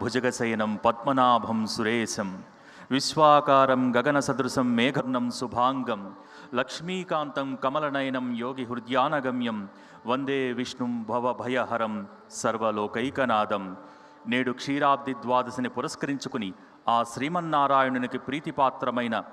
భుజగశయనం పద్మనాభం సురేశం విశ్వాకారం గగన సదృశం మేఘర్ణం శుభాంగం లక్ష్మీకాంతం కమలనయనం యోగి హృద్యానగమ్యం వందే విష్ణుం భవభయహరం సర్వలోకైకనాదం. నేడు క్షీరాబ్ది ద్వాదశిని పురస్కరించుకుని ఆ శ్రీమన్నారాయణునికి ప్రీతిపాత్రమైన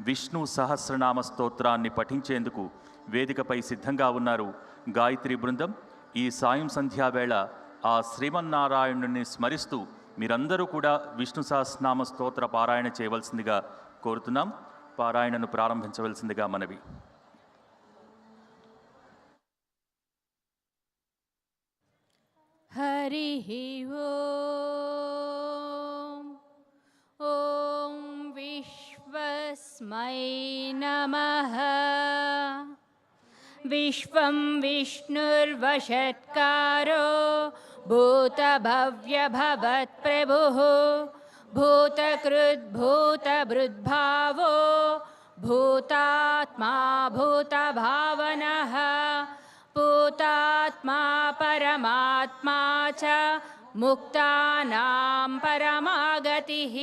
విష్ణు సహస్రనామ స్తోత్రాన్ని పఠించేందుకు వేదికపై సిద్ధంగా ఉన్నారు. గాయత్రి బృందం ఈ సాయం సంధ్యావేళ ఆ శ్రీమన్నారాయణుని స్మరిస్తూ మీరందరూ కూడా విష్ణు సహస్రనామ స్తోత్ర పారాయణ చేయవలసిందిగా కోరుతున్నాం పారాయణను ప్రారంభించవలసిందిగా మనవి हरिः ॐ ॐ विश्वस्मै नमः विश्वं विष्णुर्वषट्कारो भूतभव्यभवत्प्रभुः भूतकृद्भूतभृद्भावो भूतात्मा भूतभावनः भूतात्मा परमात्मा च मुक्तानां परमागतिः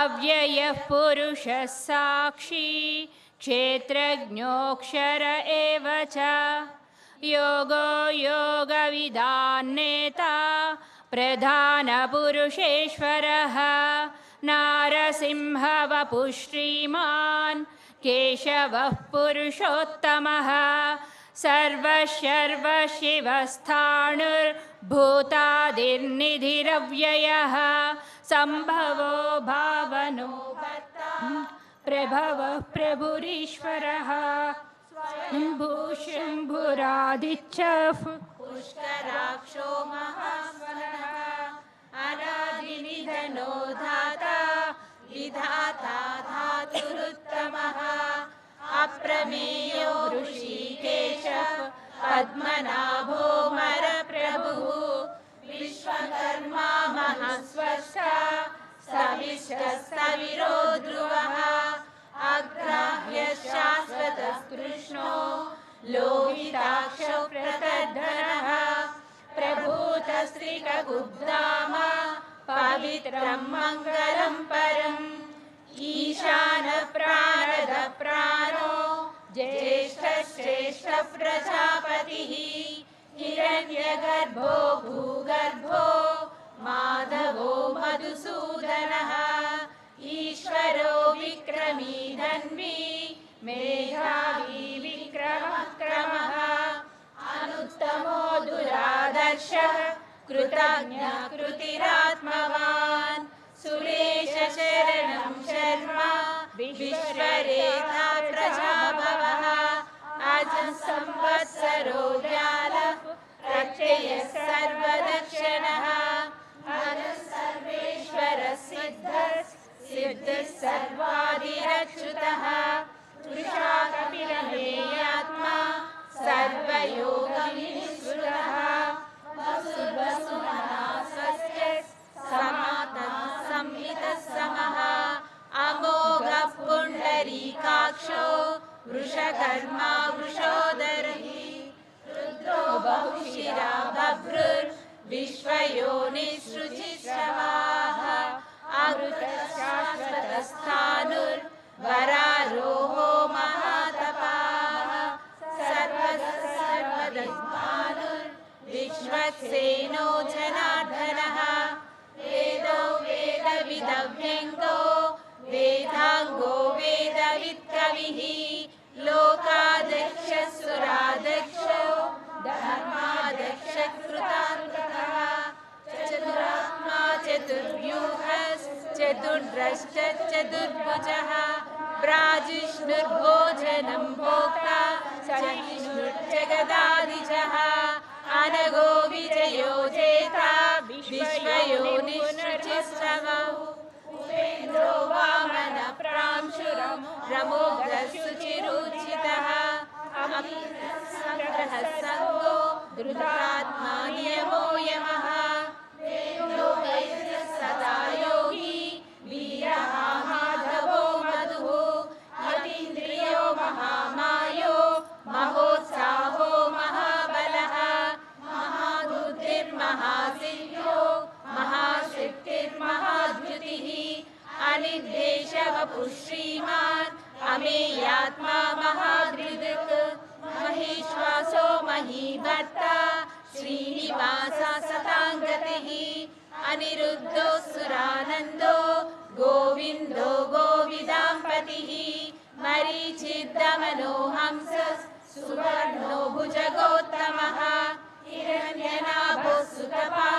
अव्ययः पुरुषः साक्षी क्षेत्रज्ञोऽक्षर एव च योगो योगविदान्नेता प्रधानपुरुषेश्वरः। नारसिंहवपुः श्रीमान् केशवः पुरुषोत्तमः। सर्वशर्वशिवस्थाणुर्भूतादिर्निधिरव्ययः। सम्भवो भावनो भर्ता प्रभवः प्रभुरीश्वरः भूशम्भुरादिच्छः पुष्कराक्षो महास्वरः अनादिनिधनो धाता। विधाता धातुरुत्तमः। अप्रमेयो ऋषिकेशः। पद्मनाभो मरप्रभुः। विश्वकर्मा महस्वस्था सविश्वस्तविरो लोहिताक्षो प्रतद्धरः प्रभूतस्त्रिकगुब्धाम पवित्रं मङ्गलं परम्। ईशानप्राणद प्राणो ज्येष्ठश्रेष्ठ प्रजापतिः हिरण्यगर्भो भूगर्भो माधवो मधुसूदनः। ईश्वरो विक्रमी धन्वी मेधावी अनुत्तमो दुरादर्शः कृतज्ञ कृतिरात्मवान् सुरेशशरणं शर्मा विश्वरेता प्रजाभवः अजः संवत्सरो व्यालः प्रत्यय सर्वदक्षिणः। अजः सर्वेश्वरः सिद्धः सिद्धः सर्वादिरच्युतः। तृषा कपिलमेयात्मा सर्वयोगविनिश्रुतः वसुवसुमना स्वस्य समातः संहितः समः अमोघः पुण्डरीकाक्षो वृषकर्मा திருச்சா सुवर्णो भुजगोत्तमः हिरण्यनाभो सुतपा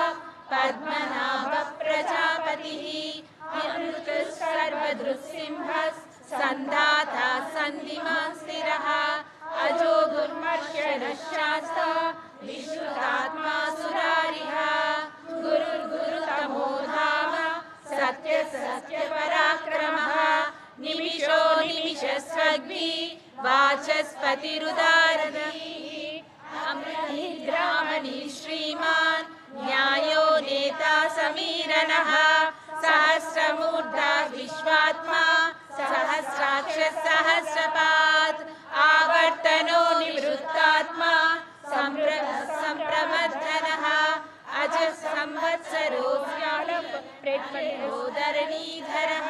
ोदरणीधरः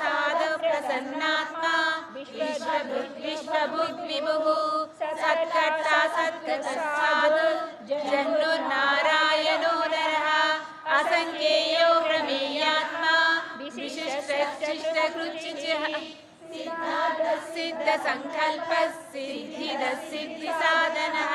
साधु प्रसन्नात्मा विश्व विश्व जन्नुर्नारायणोदरः असङ्ख्येयो प्रमेयात्मा विशिष्टकृच्यः सिद्धसङ्कल्पसिद्धिदसिद्धिसाधनः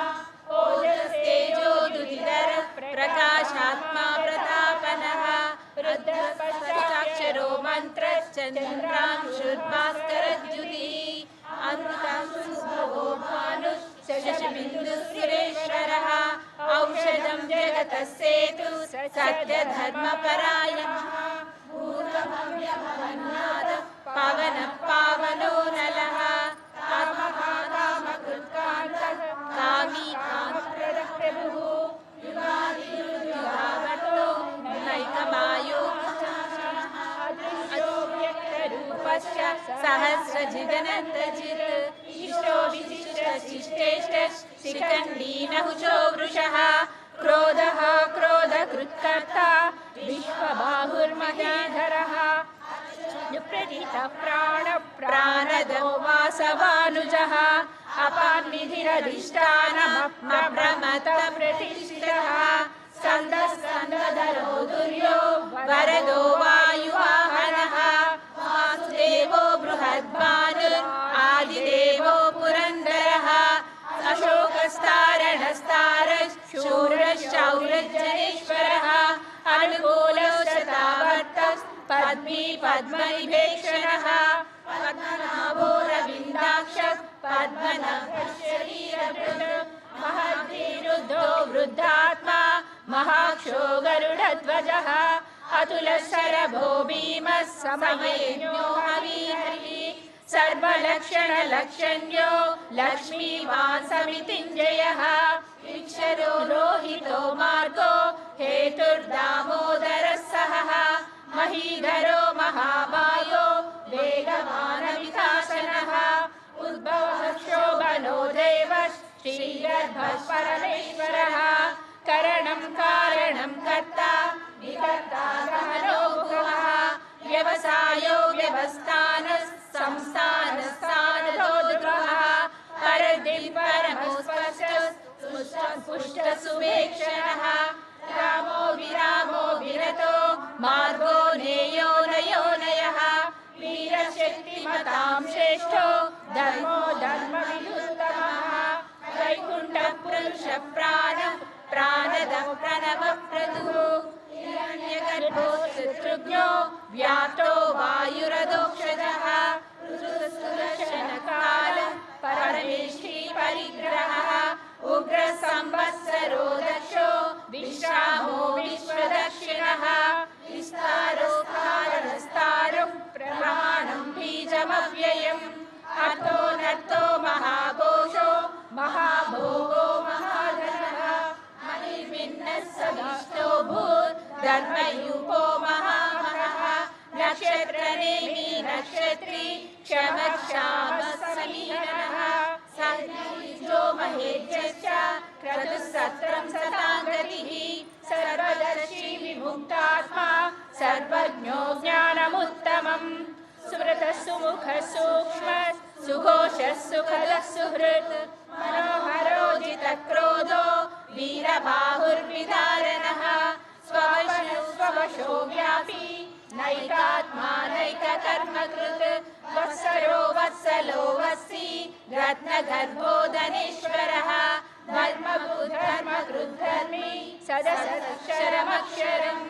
জীবনেতে अशोकस्तारणस्तारशूरश्चौरजनेश्वरः अनुकूलश्चतावर्तस् पद्मी पद्मनिभेक्षणः पद्मनाभो रविन्दाक्ष महद्विरुद्धो वृद्धात्मा महाक्षो गरुडध्वजः अतुलशरभो भीमः समयज्ञो हवीहरिः सर्वलक्षणलक्षण्यो लक्ष्मीवान् समितिञ्जयः विक्षरो लोहितो मार्गो, हेतुर्दामोदरः सहः। महीधरो महामायो वेगवानवितासनः उद्भवः शोभनो देव श्रीगर्भः परमेश्वरः करणं कारणं कर्ता, विकर्ता व्यवसायो व्यवस्थानः संस्थानस्थानदोद्गः पुष्टसुवेक्षणः रामो विरामो विरतो मार्गो नेयो नयो नयः। वीरशक्तिमतां श्रेष्ठो धर्मो धर्मविदुत्तमः वैकुण्ठपुरुषप्राण प्राणद प्रणवप्रदुः। हिरण्यगर्भो शत्रुघ्नो व्यातो वायुरदोक्षजः सर्वज्ञो ज्ञानमुत्तमम्। स्मृतः सुमुखः सूक्ष्म सुघोषः सुखदः सुहृत्। मनोहरो जितक्रोधो वीरबाहुर्विदारणः। स्ववशो व्यापी, नैकात्मा, नैककर्मकृत्। वत्सरो, वत्सलो, वत्सी, रत्नगर्भोदनेश्वरः। धर्मकृद्धर्मकृद्धर्मी सदसदक्षरमक्षरम्।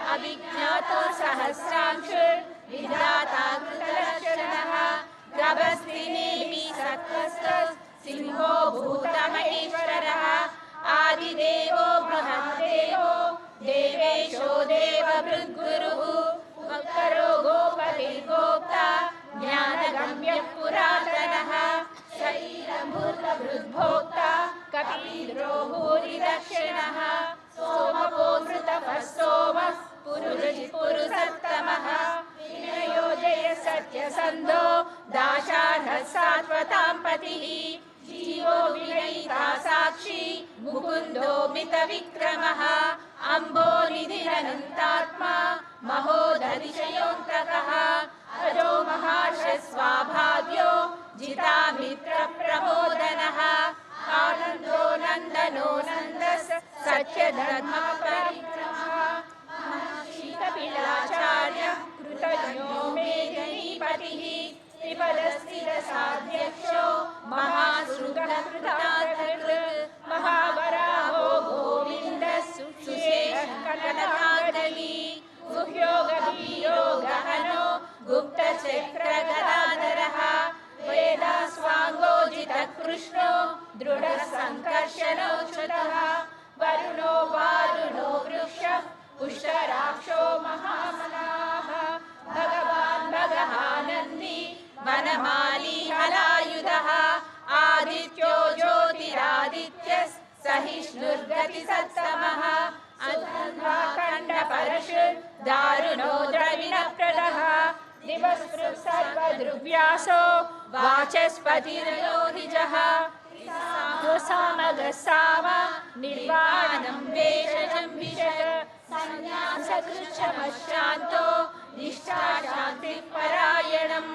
अभिज्ञातो सहस्रांशुर्विधाता कृतलक्षणः गभस्तिनेमि सत्त्वस्त सिंहो भूतमहेश्वरः। आदिदेवो बृहद्देवो देवेशो देवभृद्गुरुः। वक्करो गोपतिर्गोप्ता। ज्ञानगम्यः पुरातनः। शरीरभूतभृद्भोक्ता कपीन्द्रो भूरिदक्षिणः। सोमपो मृतपः सोमः पुरुषि पुरुषत्तमः विनयोजय सत्यसन्धो। दाशानः सात्वतां पतिः जीवो विनयिता साक्षी। मुकुन्दो मितविक्रमः। वाचस्पतिर्योधिजः सामगसाम निर्वाणं वेषजं विशद सन्न्यासकृच्छमशान्तो निष्ठाशान्तिपरायणम्।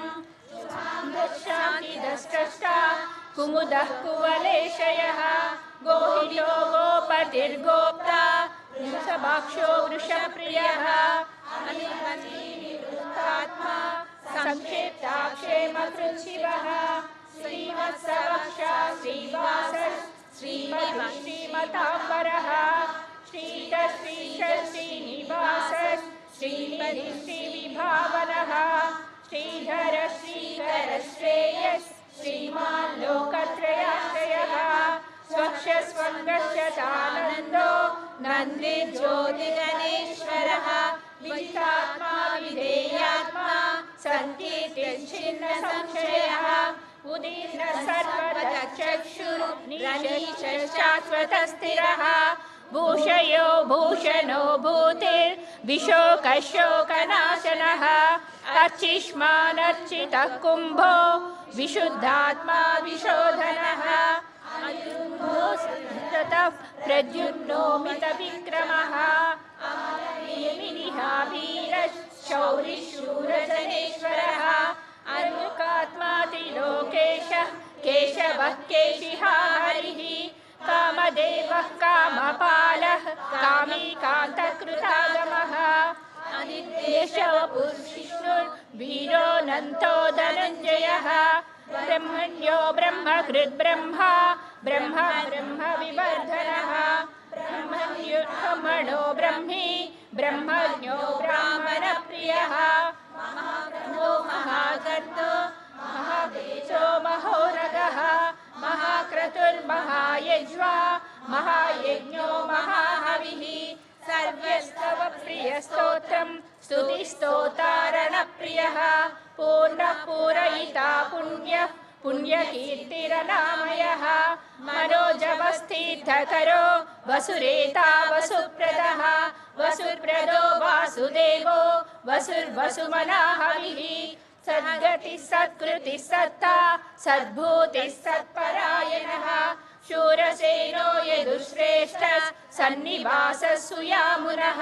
शान्तिदष्टा कुमुदः कुवलेशयः। गोपतिर्गोप्ता। वृषभाक्षो वृषप्रियः। श्रीविभावनः श्रीधर श्रीकर श्रेयस् श्रीमान् लोकत्रयाश्रयः स्वक्षस्वङ्गश्यतानन्दो नन्दिज्योतिगणेश्वरः विशात्मा विधेयात्मा उदीर्ण भूषयो भूषणो भूतिर्विशोकशोकनाशनः अर्चिष्मानर्चितः कुम्भो विशुद्धात्मा विशोधनः। ततः प्रद्युम्नो मितविक्रमः शौरिशूरजनेश्वरः अनुकात्मातिलोकेशः केशवः केशिहा हरिः। कामदेवः कामपालः कामीकान्तकृतागमः। अनित्यशवपुर्विष्णुर्वीरोऽनन्तो धनञ्जयः ब्रह्मण्यो ब्रह्मकृद्ब्रह्मा, ब्रह्म विवर्धनः ब्रह्मण्यो ब्रह्मणो ब्रह्मी, ब्रह्मज्ञो ब्राह्मणप्रियः। महागर्तो महादेशो महोरगः। महाक्रतुर्महायज्वा महायज्ञो महाहविः। सर्वस्तव प्रियस्तोत्रम् स्तुतिस्तोतारणप्रियः पूर्णः पूरयिता पुण्यः पुण्यकीर्तिरनामयः। मनोजवस्थितकरो वसुरेता वसुप्रदः। वसुप्रदो वासुदेवो वसुर्वसुमनाहविः सद्गतिः सत्कृतिः सत्ता, सद्भूतिः सत्परायणः। शूरसेनो यदुश्रेष्ठ सन्निवासः सुयामुनः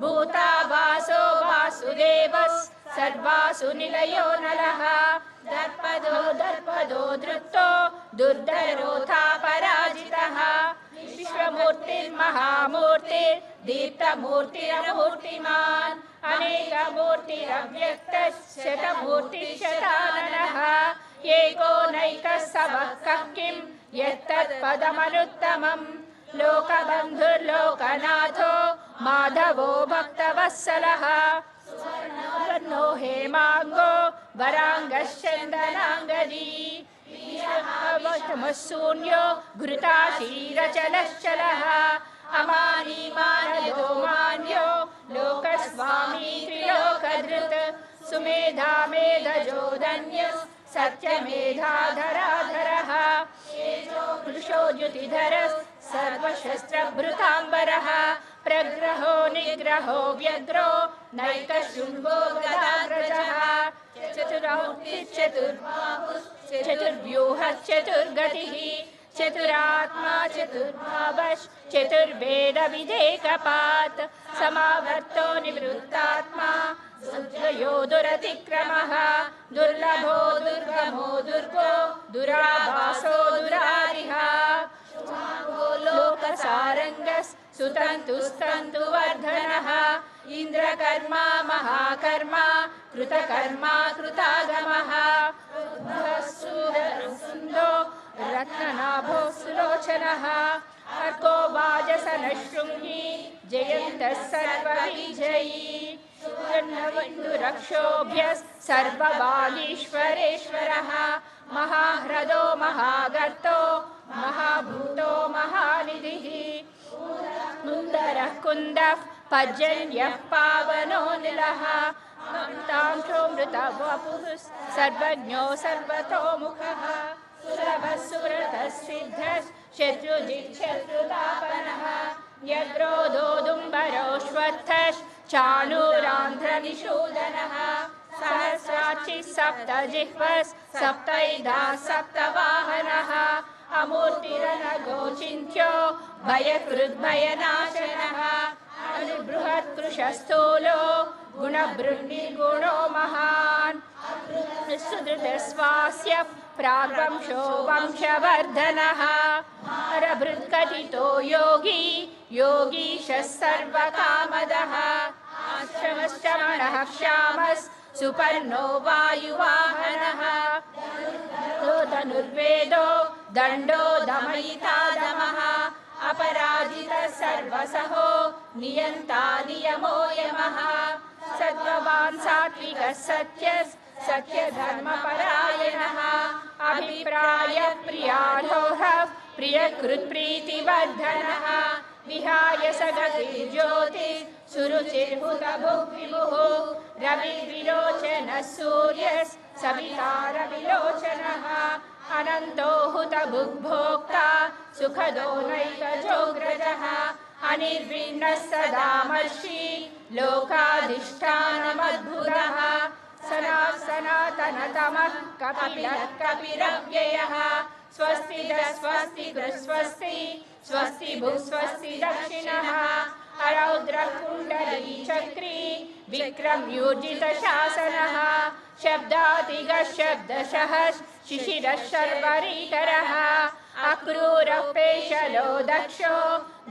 भूतावासो वासुदेवः सर्वासु निलयो नलः। दर्पदो दर्पदो धृतो दुर्धरोथा पराजितः विश्वमूर्तिर्महामूर्तिर्दीप्तमूर्तिरमूर्तिमान्। अनेकमूर्तिरव्यक्तः शतमूर्तिशताननः एको नैकः सवः कः किं यत्तत्पदमनुत्तमम् लोकबन्धुर्लोकनाथो माधवो भक्तवत्सलः सुवर्णो हेमाङ्गो वराङ्गश्चन्दनाङ्गदी शून्यो घृताशीरचलश्चलः अमानी मानदो मान्यो लोकस्वामी त्रिलोकधृत्, सुमेधा मेधजो धन्य सत्यमेधाधराधरः पुरुषो द्युतिधरः सर्वशस्त्रभृताम्बरः, प्रग्रहो निग्रहो व्यग्रो, नैकशृङ्गो गदाग्रजः चतुर्व्यूहश्चतुर्गतिः चतुरात्मा चतुर्भावश् चतुर्वेदविधेकपात् समावर्तो निवृत्तात्मा। सुद्रयो दुरतिक्रमः। दुर्लभो दुर्गमो दुर्गो। दुराभासो दुरारिः लोकसारङ्गस् सुतन्तुस्तन्तु वर्धनः इन्द्रकर्मा महाकर्मा कृतकर्मा कृतागमः। सुन्दो रत्ननाभो सुलोचनः अर्को वाजसनशृङ्गी जयन्तः सर्वविजयी। सर्ववागीश्वरेश्वरः महाह्रदो, महागर्तो, महाभूतो, महानिधिः। मुन्दरः, कुन्दः, पर्जन्यः, पावनो, निलः। तांशो मृतवपुः, सर्वज्ञो, सर्वतोमुखः। सुरथसिद्धुजिशत्रुपाश्वन्ध्रनिषूदनः सहस्राचि सप्त जिह्वस् सप्तैधा सप्तवाहनः वाहनः भयकृद्भयनाशनः अनुबृहत्कृशस्थूलो कृषस्थूलो महान्। सुधृतस्वास्य प्राग्वंशो वंशवर्धनः परभृत्कथितो योगी, योगीशः सर्वकामदः। आश्रमश्रमणः क्षामस् सुपर्णो वायुवाहनः धनुर्वेदो दण्डो दमयिता दमः अपराजितः सर्वसहो नियन्ता नियमो यमः। सत्त्ववान् सात्विकः सत्यस् सत्यधर्मपरायणः, अभिप्राय प्रियालोहः प्रियकृत्प्रीतिवर्धनः विहाय स गतिर्ज्योतिः सुरुचिर्हुतभुग्विभुः रविर्विलोचनः सूर्यः सविता रविलोचनः अनन्तो हुतभुग्भोक्ता सुखदो नैकजोग्रजः अनिर्विण्णः सदामर्षि लोकाधिष्ठानमद्भुतः सना सनातनतमः कपिलः कपिरव्ययः स्वस्ति स्वस्ति स्वस्ति स्वस्ति भुः स्वस्ति दक्षिणः। अरौद्रः कुण्डली चक्री विक्रम्योजितशासनः शब्दातिगः शब्दशः शिशिरः शर्वरीकरः अक्रूरः पेशलो दक्षो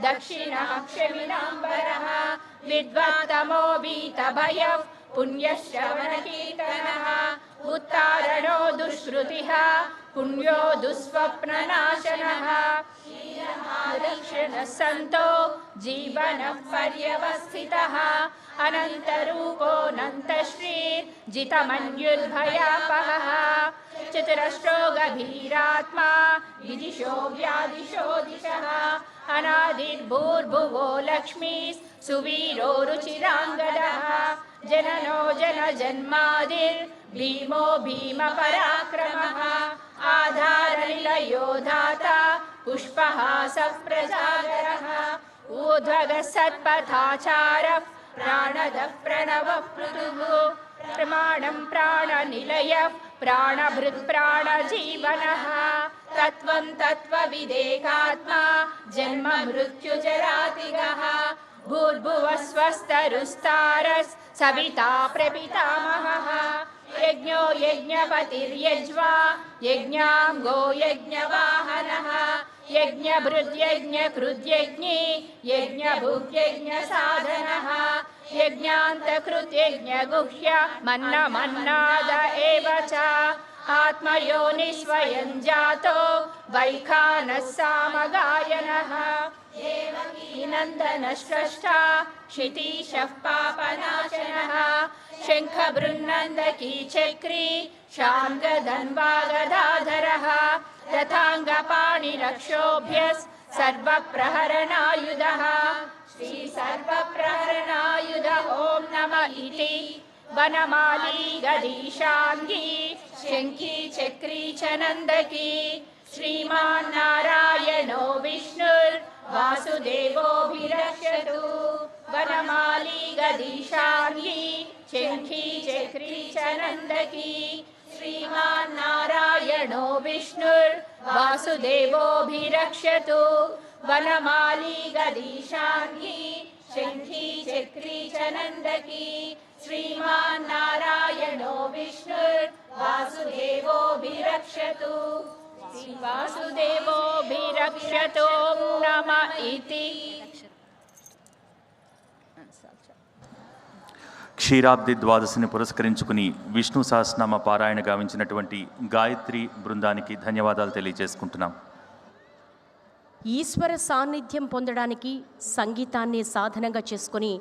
दक्षिणः क्षमिनाम्बरः विद्वत्तमो वीतभयः। पुण्यश्रवणकीर्तनः उत्तारणो दुष्कृतिः पुण्यो दुःस्वप्ननाशनः। सन्तो जीवनः पर्यवस्थितः अनन्तरूपोऽनन्तश्रीर्जितमन्युर्भयापहः चतुरश्रो गभीरात्मा विदिशो व्यादिशो दिशः। अनादिर्भूर्भुवो लक्ष्मीः सुवीरो रुचिराङ्गदः। जननो जनजन्मादिर्भीमो भीमपराक्रमः। आधारनिलयो धाता पुष्पहासः प्रजागरः। ऊर्ध्वगः सत्पथाचारः प्राणदः प्रणवः पृथुः प्रमाणं प्राणनिलयः प्राणभृत् प्राणजीवनः तत्त्वं तत्त्वविदेकात्मा जन्म मृत्युजरातिगः भूर्भुवस्वस्तरुस्तारस् सविता प्रपितामहः। यज्ञो यज्ञपतिर्यज्वा यज्ञाङ्गो यज्ञवाहनः यज्ञभृद्यज्ञकृद्यज्ञे यज्ञभुग्यज्ञसाधनः यज्ञान्तकृत्यज्ञगुह्य मन्नमन्नाद एव च आत्मयोनिस्वयं जातो वैखानः सामगायनः। नन्दनश्रेष्ठा क्षितीशः पापनाशनः। शङ्खबृन्नन्दकी चक्री शाङ्गधन्वागदाधरः सर्वप्रहरणायुधः। श्रीसर्वप्रहरणायुध ॐ नम इति। वनमाली गदीशाङ्गी शङ्खी चक्री च नन्दकी श्रीमान्नारायणो विष्णुर्वासुदेवोऽभिरक्षतु वनमाली गदीशाङ्गी शङ्खी चक्री च नन्दकी श्रीमान्नारायणो विष्णुर्वासुदेवोऽभिरक्षतु वनमाली गदीशाङ्गी शङ्खी चक्री च नन्दकी श्रीमान्नारायणो विष्णुर्वासुदेवोऽभिरक्षतु वासुदेवोऽभिरक्षतो नम इति క్షీరాబ్ది ద్వాదశిని పురస్కరించుకుని విష్ణు సహస్రనామ పారాయణ గావించినటువంటి గాయత్రి బృందానికి ధన్యవాదాలు తెలియజేసుకుంటున్నాం ఈశ్వర సాన్నిధ్యం పొందడానికి సంగీతాన్ని సాధనంగా చేసుకొని